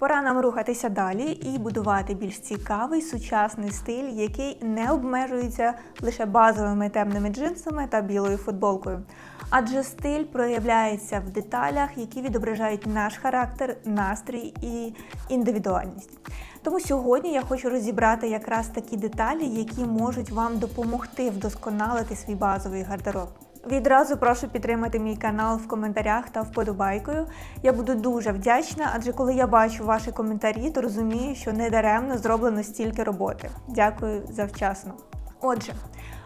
Пора нам рухатися далі і будувати більш цікавий сучасний стиль, який не обмежується лише базовими темними джинсами та білою футболкою. Адже стиль проявляється в деталях, які відображають наш характер, настрій і індивідуальність. Тому сьогодні я хочу розібрати якраз такі деталі, які можуть вам допомогти вдосконалити свій базовий гардероб. Відразу прошу підтримати мій канал в коментарях та вподобайкою. Я буду дуже вдячна, адже коли я бачу ваші коментарі, то розумію, що недаремно зроблено стільки роботи. Дякую завчасно. Отже,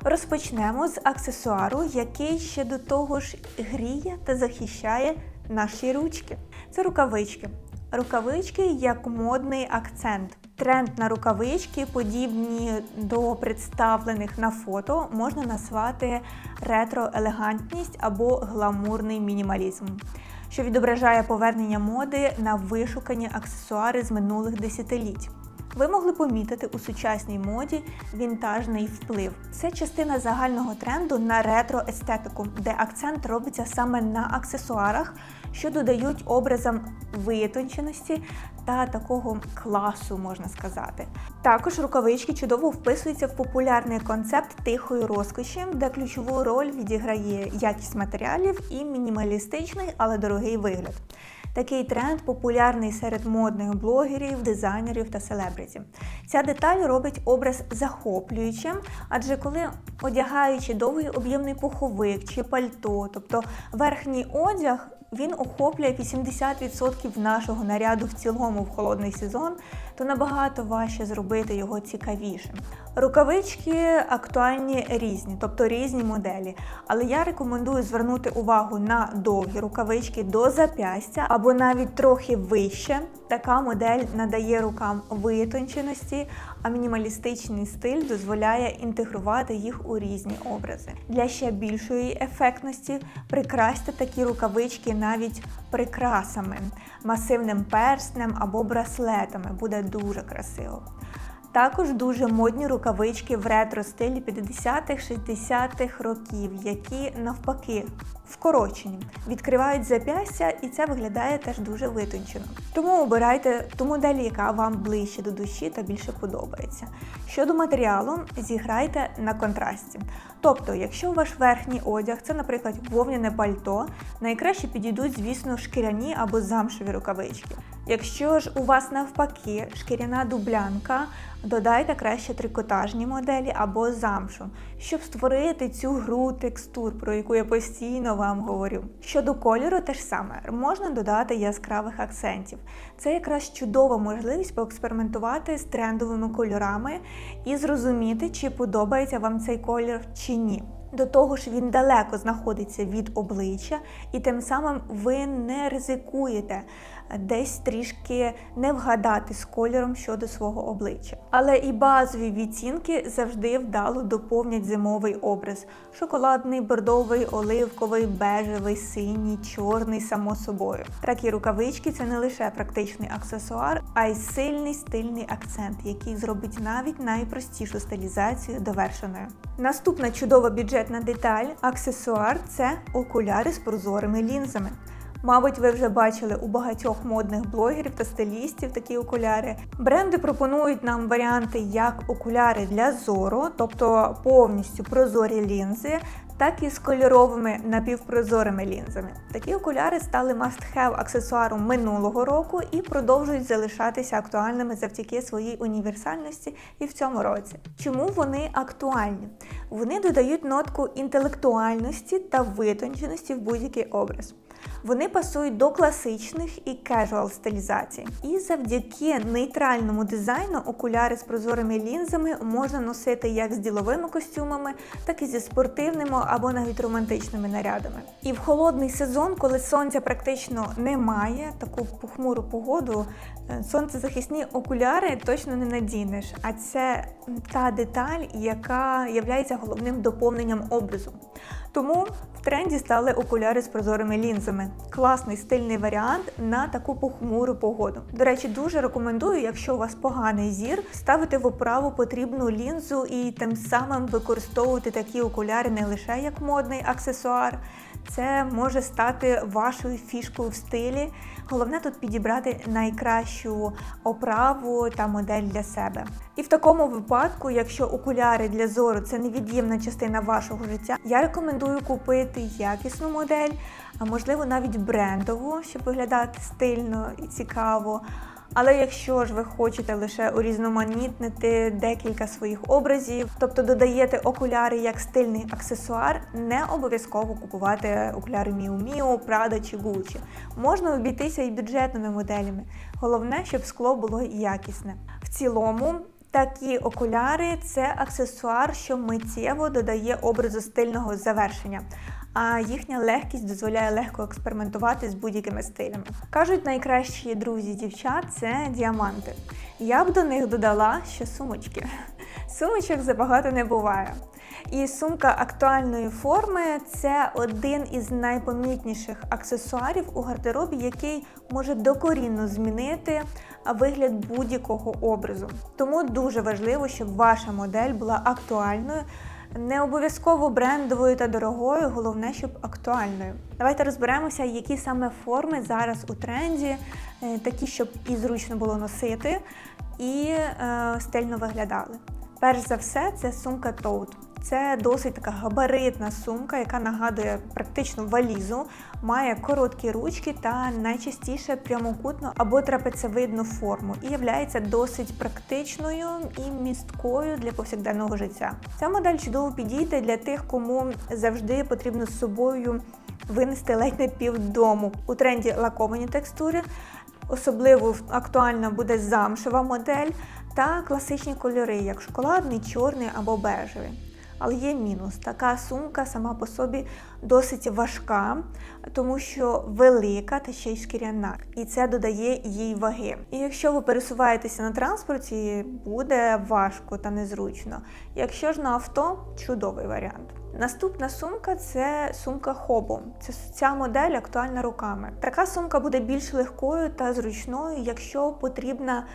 розпочнемо з аксесуару, який ще до того ж гріє та захищає наші ручки. Це рукавички. Рукавички як модний акцент. Тренд на рукавички, подібні до представлених на фото, можна назвати ретро-елегантність або гламурний мінімалізм, що відображає повернення моди на вишукані аксесуари з минулих десятиліть. Ви могли помітити у сучасній моді вінтажний вплив. Це частина загального тренду на ретро-естетику, де акцент робиться саме на аксесуарах, що додають образам витонченості та такого класу, можна сказати. Також рукавички чудово вписуються в популярний концепт тихої розкоші, де ключову роль відіграє якість матеріалів і мінімалістичний, але дорогий вигляд. Такий тренд популярний серед модних блогерів, дизайнерів та селебриті. Ця деталь робить образ захоплюючим, адже коли одягаючи довгий об'ємний пуховик чи пальто, тобто верхній одяг, він охоплює 80% нашого наряду в цілому в холодний сезон, то набагато важче зробити його цікавішим. Рукавички актуальні різні, тобто різні моделі. Але я рекомендую звернути увагу на довгі рукавички до запястя або навіть трохи вище. Така модель надає рукам витонченості, а мінімалістичний стиль дозволяє інтегрувати їх у різні образи. Для ще більшої ефектності прикрасьте такі рукавички навіть прикрасами, масивним перстнем або браслетами. Буде дуже красиво. Також дуже модні рукавички в ретро-стилі 50-х, 60-х років, які навпаки вкорочені, відкривають запястя, і це виглядає теж дуже витончено. Тому обирайте ту модель, яка вам ближче до душі та більше подобається. Щодо матеріалу, зіграйте на контрасті. Тобто, якщо ваш верхній одяг це, наприклад, вовняне пальто, найкраще підійдуть, звісно, шкіряні або замшеві рукавички. Якщо ж у вас навпаки шкіряна дублянка, додайте краще трикотажні моделі або замшу, щоб створити цю гру текстур, про яку я постійно вам говорю. Щодо кольору, те ж саме можна додати яскравих акцентів. Це якраз чудова можливість поекспериментувати з трендовими кольорами і зрозуміти, чи подобається вам цей колір чи ні. До того ж, він далеко знаходиться від обличчя, і тим самим ви не ризикуєте десь трішки не вгадати з кольором щодо свого обличчя. Але і базові відтінки завжди вдало доповнять зимовий образ: шоколадний, бордовий, оливковий, бежевий, синій, чорний, само собою. Такі рукавички це не лише практичний аксесуар, а й сильний стильний акцент, який зробить навіть найпростішу стилізацію довершеною. Наступна чудова бюджетна деталь аксесуар це окуляри з прозорими лінзами. Мабуть, ви вже бачили у багатьох модних блогерів та стилістів такі окуляри. Бренди пропонують нам варіанти як окуляри для зору, тобто повністю прозорі лінзи, так і з кольоровими напівпрозорими лінзами. Такі окуляри стали must-have аксесуаром минулого року і продовжують залишатися актуальними завдяки своїй універсальності і в цьому році. Чому вони актуальні? Вони додають нотку інтелектуальності та витонченості в будь-який образ. Вони пасують до класичних і кежуал стилізацій. І завдяки нейтральному дизайну окуляри з прозорими лінзами можна носити як з діловими костюмами, так і зі спортивними або навіть романтичними нарядами. І в холодний сезон, коли сонця практично немає, таку похмуру погоду, е, сонцезахисні окуляри точно не надінеш. А це та деталь, яка є головним доповненням образу. Тому в тренді стали окуляри з прозорими лінзами. Класний стильний варіант на таку похмуру погоду. До речі, дуже рекомендую, якщо у вас поганий зір, ставити в оправу потрібну лінзу і тим самим використовувати такі окуляри не лише як модний аксесуар. Це може стати вашою фішкою в стилі. Головне тут підібрати найкращу оправу та модель для себе. І в такому випадку, якщо окуляри для зору це невід'ємна частина вашого життя, я рекомендую купити якісну модель, а можливо навіть брендову, щоб виглядати стильно і цікаво. Але якщо ж ви хочете лише урізноманітнити декілька своїх образів, тобто додаєте окуляри як стильний аксесуар, не обов'язково купувати окуляри Miu Miu, Prada чи Gucci. Можна обійтися і бюджетними моделями. Головне, щоб скло було якісне. В цілому. Такі окуляри це аксесуар, що миттєво додає образу стильного завершення а їхня легкість дозволяє легко експериментувати з будь-якими стилями. Кажуть, найкращі друзі дівчат це діаманти. Я б до них додала ще сумочки. Сумочок забагато не буває. І сумка актуальної форми це один із найпомітніших аксесуарів у гардеробі, який може докорінно змінити вигляд будь-якого образу. Тому дуже важливо, щоб ваша модель була актуальною. Не обов'язково брендовою та дорогою, головне, щоб актуальною. Давайте розберемося, які саме форми зараз у тренді, е, такі, щоб і зручно було носити, і е, стильно виглядали. Перш за все, це сумка Tote. Це досить така габаритна сумка, яка нагадує практично валізу, має короткі ручки та найчастіше прямокутну або трапецевидну форму і являється досить практичною і місткою для повсякденного життя. Ця модель чудово підійде для тих, кому завжди потрібно з собою винести ледь не півдому. У тренді лаковані текстури. Особливо актуальна буде замшева модель та класичні кольори, як шоколадний, чорний або бежевий. Але є мінус. Така сумка сама по собі досить важка, тому що велика та ще й шкіряна, і це додає їй ваги. І якщо ви пересуваєтеся на транспорті, буде важко та незручно. Якщо ж на авто чудовий варіант. Наступна сумка це сумка Хобо. Це ця модель актуальна руками. Така сумка буде більш легкою та зручною, якщо потрібна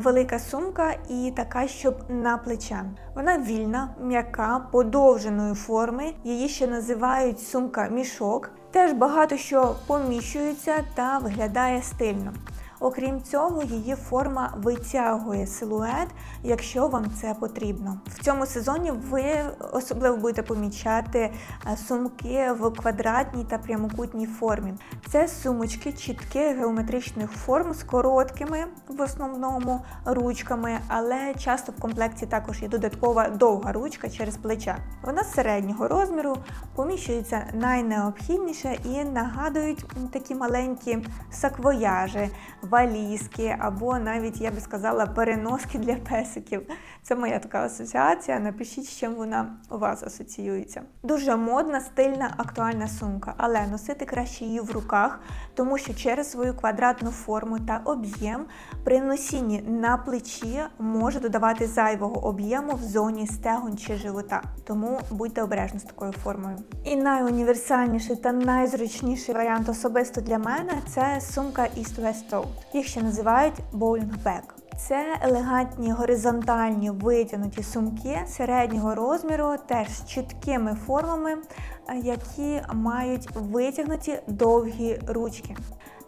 велика сумка і така, щоб на плече. Вона вільна, м'яка, подовженої форми. Її ще називають сумка-мішок. Теж багато що поміщується та виглядає стильно. Окрім цього, її форма витягує силует, якщо вам це потрібно. В цьому сезоні ви особливо будете помічати е, сумки в квадратній та прямокутній формі. Це сумочки чітких геометричних форм з короткими в основному ручками, але часто в комплекті також є додаткова довга ручка через плече. Вона середнього розміру, поміщується найнеобхідніше і нагадують такі маленькі саквояжі валізки, або навіть, я би сказала, переноски для песиків. Це моя така асоціація. Напишіть, з чим вона у вас асоціюється. Дуже модна, стильна, актуальна сумка, але носити краще її в руках, тому що через свою квадратну форму та об'єм при носінні на плечі може додавати зайвого об'єму в зоні стегон чи живота. Тому будьте обережні з такою формою. І найуніверсальніший та найзручніший варіант особисто для мене це сумка East West Road. Їх ще називають боулінг-бек. Це елегантні горизонтальні витягнуті сумки середнього розміру, теж з чіткими формами, які мають витягнуті довгі ручки.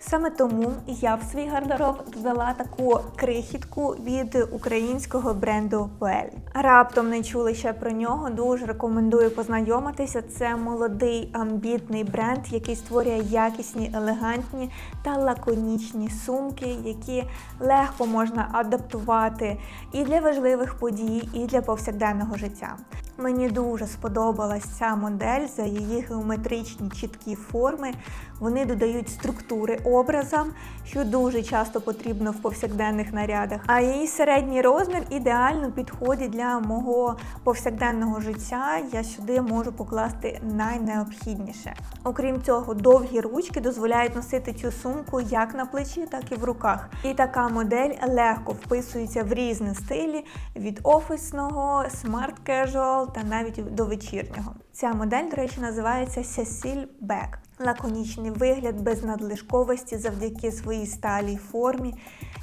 Саме тому я в свій гардероб додала таку крихітку від українського бренду Пуель. Раптом не чули ще про нього. Дуже рекомендую познайомитися. Це молодий амбітний бренд, який створює якісні, елегантні та лаконічні сумки, які легко можна адаптувати і для важливих подій, і для повсякденного життя. Мені дуже сподобалась ця модель за її геометричні чіткі форми. Вони додають структури образам, що дуже часто потрібно в повсякденних нарядах. А її середній розмір ідеально підходить для мого повсякденного життя. Я сюди можу покласти найнеобхідніше. Окрім цього, довгі ручки дозволяють носити цю сумку як на плечі, так і в руках. І така модель легко вписується в різні стилі від офісного, смарт-кежуал та навіть до вечірнього. Ця модель, до речі, називається Cecil Beck. Лаконічний вигляд без надлишковості завдяки своїй сталій формі,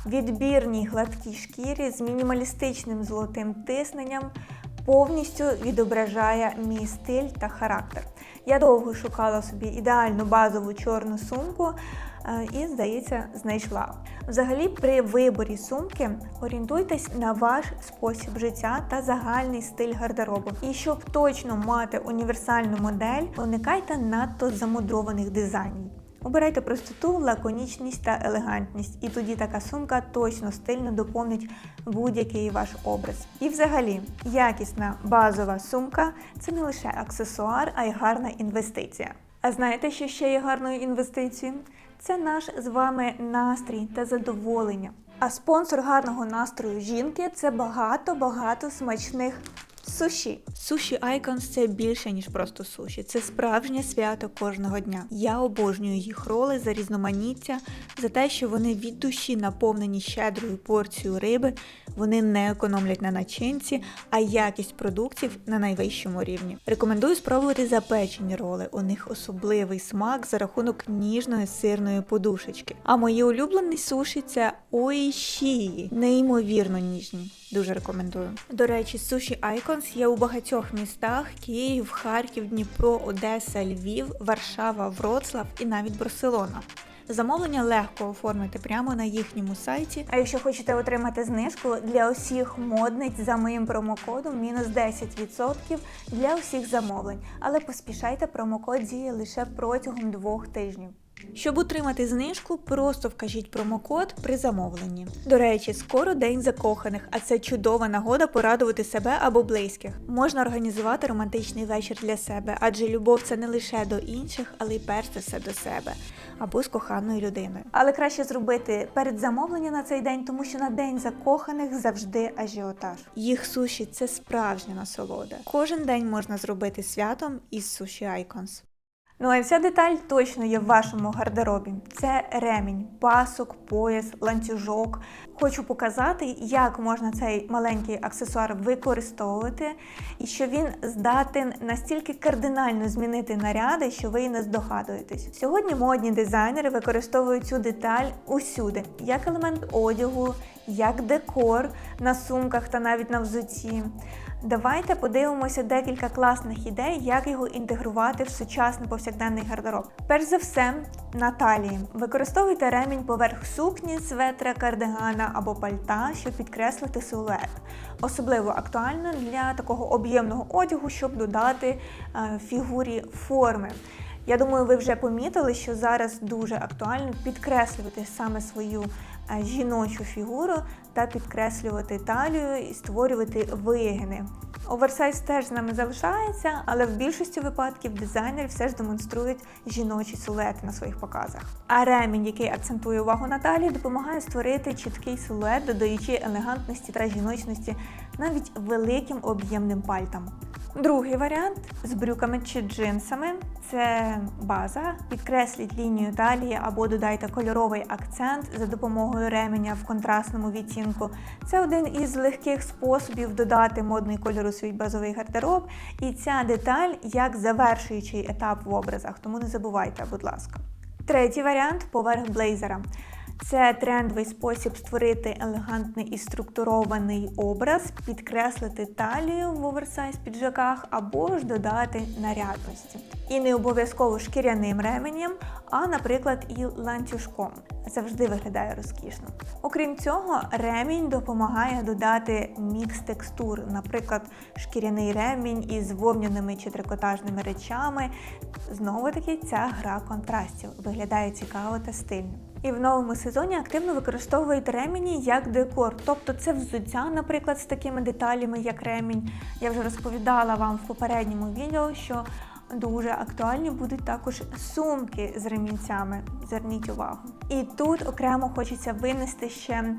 відбірній гладкій шкірі з мінімалістичним золотим тисненням. повністю відображає мій стиль та характер. Я довго шукала собі ідеальну базову чорну сумку і, здається, знайшла. Взагалі, при виборі сумки орієнтуйтесь на ваш спосіб життя та загальний стиль гардеробу. І щоб точно мати універсальну модель, уникайте надто замудрованих дизайнів. Обирайте простоту, лаконічність та елегантність, і тоді така сумка точно стильно доповнить будь-який ваш образ. І взагалі, якісна базова сумка це не лише аксесуар, а й гарна інвестиція. А знаєте, що ще є гарною інвестицією? Це наш з вами настрій та задоволення. А спонсор гарного настрою жінки це багато-багато смачних Суші. Суші Icons – це більше, ніж просто суші. Це справжнє свято кожного дня. Я обожнюю їх роли за різноманіття, за те, що вони від душі наповнені щедрою порцією риби, вони не економлять на начинці, а якість продуктів на найвищому рівні. Рекомендую спробувати запечені роли. У них особливий смак за рахунок ніжної сирної подушечки. А мої улюблені суші це ойшії, неймовірно ніжні. Дуже рекомендую. До речі, суші Icons є у багатьох містах: Київ, Харків, Дніпро, Одеса, Львів, Варшава, Вроцлав і навіть Барселона. Замовлення легко оформити прямо на їхньому сайті. А якщо хочете отримати знижку для усіх модниць за моїм промокодом мінус 10% для усіх замовлень. Але поспішайте, промокод діє лише протягом двох тижнів. Щоб отримати знижку, просто вкажіть промокод при замовленні. До речі, скоро день закоханих, а це чудова нагода порадувати себе або близьких. Можна організувати романтичний вечір для себе, адже любов це не лише до інших, але й перш за все до себе або з коханою людиною. Але краще зробити перед замовленням на цей день, тому що на день закоханих завжди ажіотаж. Їх суші це справжня насолода. Кожен день можна зробити святом із суші Icons. Ну а вся деталь точно є в вашому гардеробі. Це ремінь, пасок, пояс, ланцюжок. Хочу показати, як можна цей маленький аксесуар використовувати, і що він здатен настільки кардинально змінити наряди, що ви і не здогадуєтесь. Сьогодні модні дизайнери використовують цю деталь усюди, як елемент одягу, як декор на сумках та навіть на взутті. Давайте подивимося декілька класних ідей, як його інтегрувати в сучасний повсякденний гардероб. Перш за все, на талії. Використовуйте ремінь поверх сукні, светра, кардигана або пальта, щоб підкреслити силует. Особливо актуально для такого об'ємного одягу, щоб додати е, фігурі форми. Я думаю, ви вже помітили, що зараз дуже актуально підкреслювати саме свою е, жіночу фігуру та підкреслювати талію і створювати вигини. Оверсайз теж з нами залишається, але в більшості випадків дизайнери все ж демонструють жіночі силуети на своїх показах. А ремінь, який акцентує увагу на талії, допомагає створити чіткий силует, додаючи елегантності та жіночності навіть великим об'ємним пальтам. Другий варіант з брюками чи джинсами це база. Підкресліть лінію талії або додайте кольоровий акцент за допомогою ременя в контрастному відтінку. Це один із легких способів додати модний кольор у свій базовий гардероб. І ця деталь як завершуючий етап в образах, тому не забувайте, будь ласка. Третій варіант поверх блейзера. Це трендовий спосіб створити елегантний і структурований образ, підкреслити талію в оверсайз піджаках або ж додати нарядності. І не обов'язково шкіряним ременем, а, наприклад, і ланцюжком. Завжди виглядає розкішно. Окрім цього, ремінь допомагає додати мікс текстур, наприклад, шкіряний ремінь із вовняними чи трикотажними речами. Знову таки, ця гра контрастів виглядає цікаво та стильно. І в новому сезоні активно використовують ремені як декор. Тобто це взуття, наприклад, з такими деталями, як ремінь. Я вже розповідала вам в попередньому відео, що дуже актуальні будуть також сумки з ремінцями. Зверніть увагу. І тут окремо хочеться винести ще е,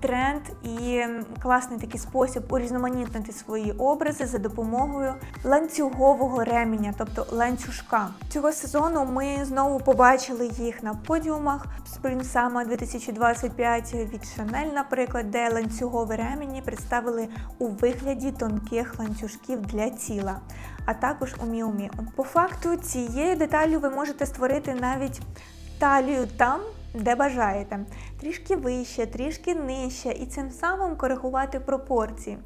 тренд і класний такий спосіб урізноманітнити свої образи за допомогою ланцюгового ременя, тобто ланцюжка. Цього сезону ми знову побачили їх на подіумах Spring Summer 2025 від Chanel, наприклад, де ланцюгові ремені представили у вигляді тонких ланцюжків для тіла, а також у Miu По факту цією деталлю ви можете створити навіть талію там, де бажаєте. Трішки вище, трішки нижче, і цим самим коригувати пропорції.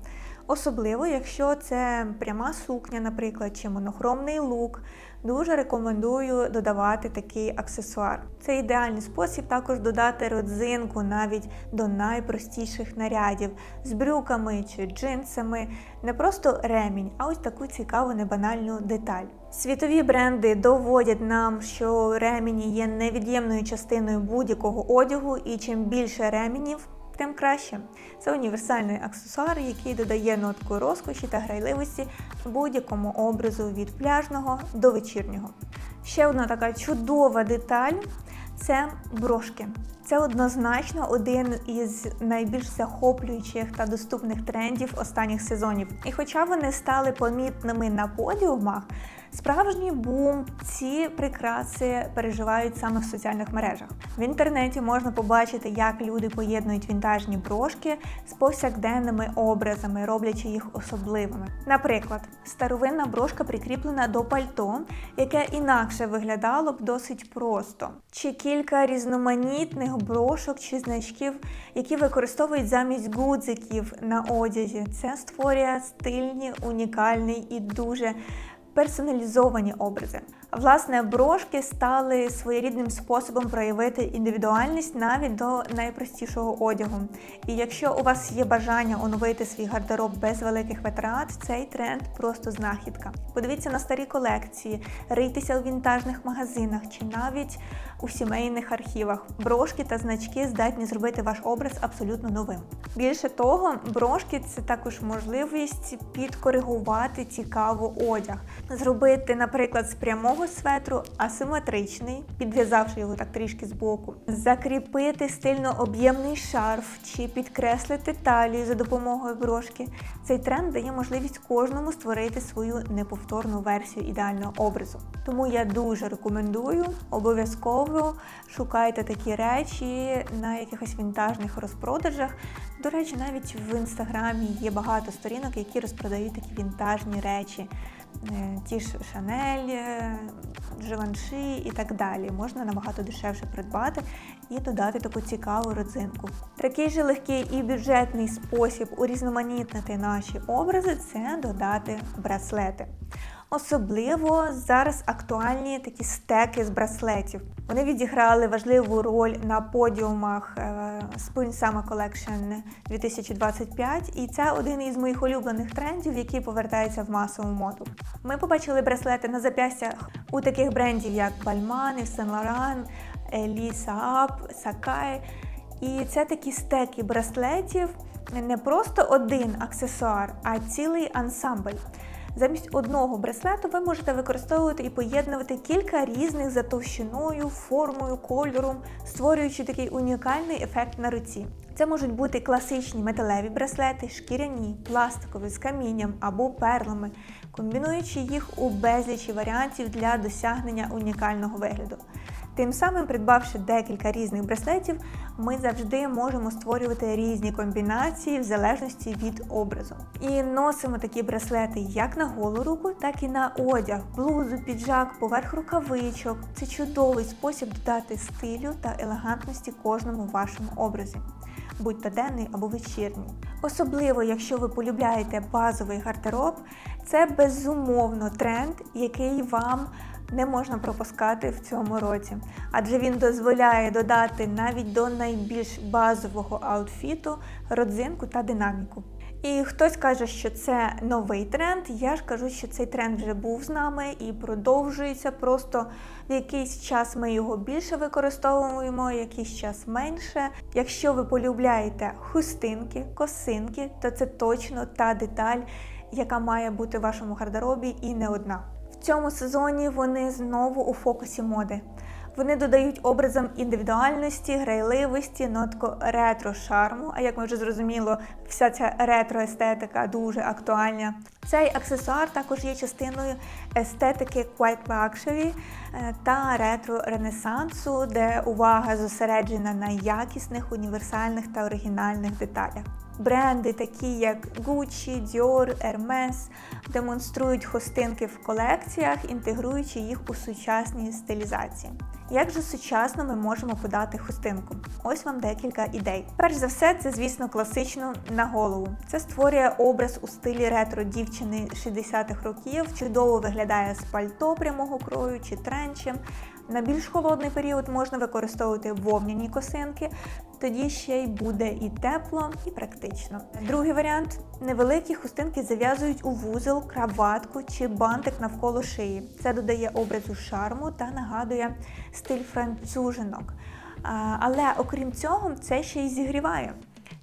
Особливо, якщо це пряма сукня, наприклад, чи монохромний лук. Дуже рекомендую додавати такий аксесуар. Це ідеальний спосіб також додати родзинку навіть до найпростіших нарядів з брюками чи джинсами. Не просто ремінь, а ось таку цікаву небанальну деталь. Світові бренди доводять нам, що ремені є невід'ємною частиною будь-якого одягу, і чим більше ремінів, тим краще. Це універсальний аксесуар, який додає нотку розкоші та грайливості будь-якому образу від пляжного до вечірнього. Ще одна така чудова деталь це брошки. Це однозначно один із найбільш захоплюючих та доступних трендів останніх сезонів. І хоча вони стали помітними на подіумах, справжній бум ці прикраси переживають саме в соціальних мережах. В інтернеті можна побачити, як люди поєднують вінтажні брошки з повсякденними образами, роблячи їх особливими. Наприклад, старовинна брошка прикріплена до пальто, яке інакше виглядало б досить просто, чи кілька різноманітних брошок чи значків, які використовують замість гудзиків на одязі. Це створює стильні, унікальний і дуже персоналізовані образи. Власне, брошки стали своєрідним способом проявити індивідуальність навіть до найпростішого одягу. І якщо у вас є бажання оновити свій гардероб без великих витрат, цей тренд просто знахідка. Подивіться на старі колекції, рийтеся у вінтажних магазинах чи навіть у сімейних архівах. Брошки та значки здатні зробити ваш образ абсолютно новим. Більше того, брошки це також можливість підкоригувати цікаво одяг, зробити, наприклад, з прямого светру асиметричний, підв'язавши його так трішки збоку, закріпити стильно об'ємний шарф чи підкреслити талію за допомогою брошки. Цей тренд дає можливість кожному створити свою неповторну версію ідеального образу. Тому я дуже рекомендую обов'язково шукайте такі речі на якихось вінтажних розпродажах. До речі, навіть в інстаграмі є багато сторінок, які розпродають такі вінтажні речі. Е, Ті ж Шанель, е, Живанши і так далі. Можна набагато дешевше придбати і додати таку цікаву родзинку. Такий же легкий і бюджетний спосіб урізноманітнити наші образи це додати браслети. Особливо зараз актуальні такі стеки з браслетів. Вони відіграли важливу роль на подіумах е, Spring Summer Collection 2025, і це один із моїх улюблених трендів, який повертається в масову моду. Ми побачили браслети на зап'ястях у таких брендів, як Balmain, Saint Laurent, Lee Saab, Sakai. І це такі стеки браслетів, не просто один аксесуар, а цілий ансамбль. Замість одного браслету ви можете використовувати і поєднувати кілька різних за товщиною, формою, кольором, створюючи такий унікальний ефект на руці. Це можуть бути класичні металеві браслети, шкіряні, пластикові з камінням або перлами, комбінуючи їх у безлічі варіантів для досягнення унікального вигляду. Тим самим, придбавши декілька різних браслетів, ми завжди можемо створювати різні комбінації в залежності від образу. І носимо такі браслети як на голу руку, так і на одяг, блузу, піджак, поверх рукавичок. Це чудовий спосіб додати стилю та елегантності кожному вашому образі. Будь то денний або вечірній. Особливо, якщо ви полюбляєте базовий гардероб, це безумовно тренд, який вам не можна пропускати в цьому році, адже він дозволяє додати навіть до найбільш базового аутфіту родзинку та динаміку. І хтось каже, що це новий тренд. Я ж кажу, що цей тренд вже був з нами і продовжується. Просто в якийсь час ми його більше використовуємо, якийсь час менше. Якщо ви полюбляєте хустинки, косинки, то це точно та деталь, яка має бути в вашому гардеробі, і не одна. Цьому сезоні вони знову у фокусі моди. Вони додають образам індивідуальності, грайливості, нотку ретро-шарму. А як ми вже зрозуміло, вся ця ретро-естетика дуже актуальна. Цей аксесуар також є частиною естетики Quiet Luxury е, та ретро-ренесансу, де увага зосереджена на якісних, універсальних та оригінальних деталях. Бренди, такі як Gucci, Dior, Hermes, демонструють хустинки в колекціях, інтегруючи їх у сучасні стилізації. Як же сучасно ми можемо подати хустинку? Ось вам декілька ідей. Перш за все, це, звісно, класично на голову. Це створює образ у стилі ретро дівчини 60-х років, чудово виглядає з пальто прямого крою чи тренчем. На більш холодний період можна використовувати вовняні косинки, тоді ще й буде і тепло, і практично. Другий варіант невеликі хустинки зав'язують у вузол, краватку чи бантик навколо шиї. Це додає образу шарму та нагадує стиль францужинок. Але окрім цього, це ще й зігріває.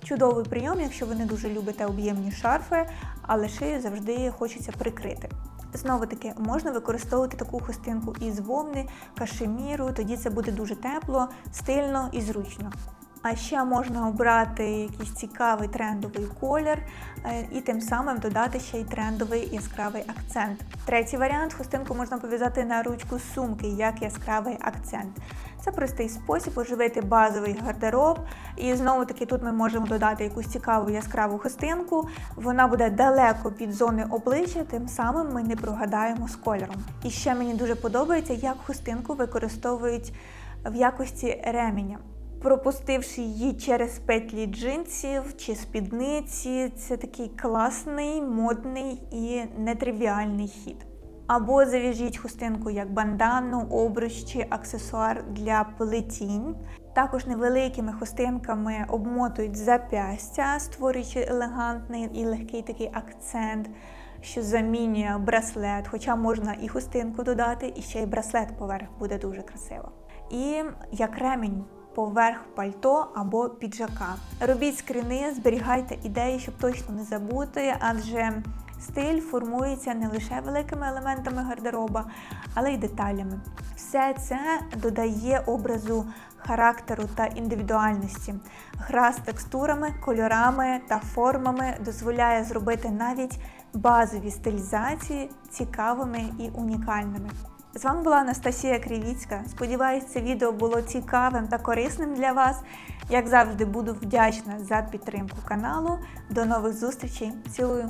Чудовий прийом, якщо ви не дуже любите об'ємні шарфи, але шию завжди хочеться прикрити. Знову таки, можна використовувати таку хустинку із вовни, кашеміру, тоді це буде дуже тепло, стильно і зручно. А ще можна обрати якийсь цікавий трендовий колір е, і тим самим додати ще й трендовий яскравий акцент. Третій варіант хустинку можна пов'язати на ручку сумки як яскравий акцент. Це простий спосіб оживити базовий гардероб. І знову таки тут ми можемо додати якусь цікаву яскраву хустинку. Вона буде далеко під зони обличчя, тим самим ми не прогадаємо з кольором. І ще мені дуже подобається, як хустинку використовують в якості ременя. Пропустивши її через петлі джинсів чи спідниці, це такий класний, модний і нетривіальний хід. Або зав'яжіть хустинку як бандану, обруч чи аксесуар для плетінь. Також невеликими хустинками обмотують запястя, створюючи елегантний і легкий такий акцент, що замінює браслет. Хоча можна і хустинку додати, і ще й браслет поверх буде дуже красиво. І як ремінь поверх пальто або піджака. Робіть скріни, зберігайте ідеї, щоб точно не забути, адже стиль формується не лише великими елементами гардероба, але й деталями. Все це додає образу характеру та індивідуальності. Гра з текстурами, кольорами та формами дозволяє зробити навіть базові стилізації цікавими і унікальними. З вами була Анастасія Кривіцька. Сподіваюсь, це відео було цікавим та корисним для вас. Як завжди, буду вдячна за підтримку каналу. До нових зустрічей. Цілую!